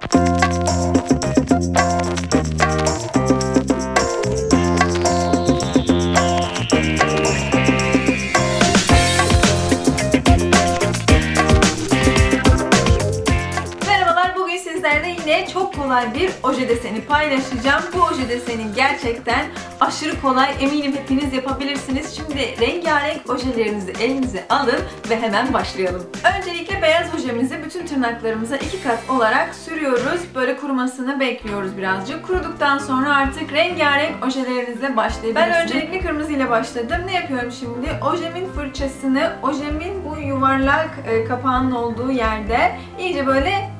Thank you. Çok kolay bir oje deseni paylaşacağım. Bu oje deseni gerçekten aşırı kolay. Eminim hepiniz yapabilirsiniz. Şimdi rengarenk ojelerinizi elinize alın ve hemen başlayalım. Öncelikle beyaz ojemizi bütün tırnaklarımıza iki kat olarak sürüyoruz. Böyle kurumasını bekliyoruz birazcık. Kuruduktan sonra artık rengarenk ojelerinizle başlayabilirsiniz. Ben öncelikle kırmızı ile başladım. Ne yapıyorum şimdi? Ojemin fırçasını, ojemin bu yuvarlak e, kapağının olduğu yerde iyice böyle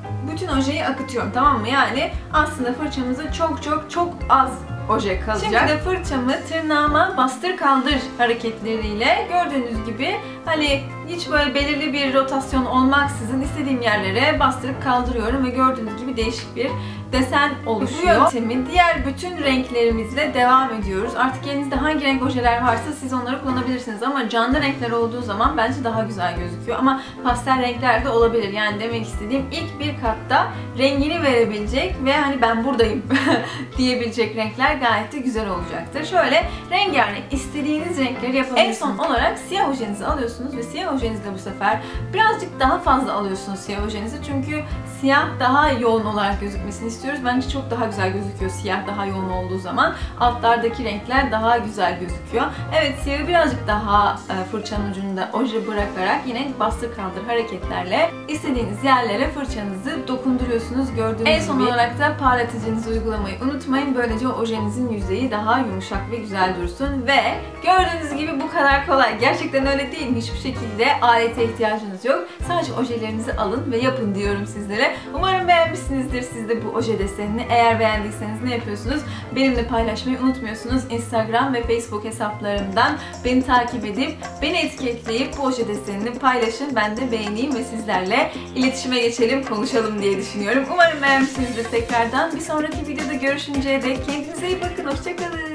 bütün ojeyi akıtıyorum tamam mı? Yani aslında fırçamızı çok çok çok az oje kalacak. Şimdi de fırçamı tırnağıma bastır kaldır hareketleriyle gördüğünüz gibi hani hiç böyle belirli bir rotasyon olmaksızın istediğim yerlere bastırıp kaldırıyorum ve gördüğünüz gibi değişik bir desen oluşuyor. Bu yöntemin diğer bütün renklerimizle devam ediyoruz. Artık elinizde hangi renk ojeler varsa siz onları kullanabilirsiniz ama canlı renkler olduğu zaman bence daha güzel gözüküyor. Ama pastel renkler de olabilir. Yani demek istediğim ilk bir katta rengini verebilecek ve hani ben buradayım diyebilecek renkler gayet de güzel olacaktır. Şöyle rengarenk istediğiniz renkleri yapabilirsiniz. En son olarak siyah ojenizi alıyorsunuz ve siyah ojenizde bu sefer birazcık daha fazla alıyorsunuz siyah ojenizi. Çünkü siyah daha yoğun olarak gözükmesini istiyoruz. Bence çok daha güzel gözüküyor siyah daha yoğun olduğu zaman. Altlardaki renkler daha güzel gözüküyor. Evet siyahı birazcık daha e, fırçanın ucunda oje bırakarak yine bastır kaldır hareketlerle istediğiniz yerlere fırçanızı dokunduruyorsunuz gördüğünüz en son gibi. olarak da parlatıcınızı uygulamayı unutmayın. Böylece ojenizin yüzeyi daha yumuşak ve güzel dursun ve gördüğünüz gibi bu kadar kolay. Gerçekten öyle değil. Hiçbir şekilde alete ihtiyacınız yok. Sadece ojelerinizi alın ve yapın diyorum sizlere. Umarım beğenmişsinizdir siz de bu oje desenini. Eğer beğendiyseniz ne yapıyorsunuz? Benimle paylaşmayı unutmuyorsunuz. Instagram ve Facebook hesaplarımdan beni takip edip beni etiketleyip bu oje desenini paylaşın. Ben de beğeneyim ve sizlerle iletişime geçelim, konuşalım diye düşünüyorum. Umarım beğenmişsinizdir tekrardan. Bir sonraki videoda görüşünceye dek kendinize iyi bakın. Hoşçakalın.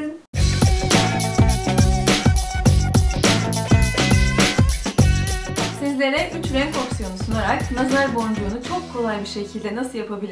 Sizlere 3 renk opsiyonu sunarak nazar boncuğunu çok kolay bir şekilde nasıl yapabilirsiniz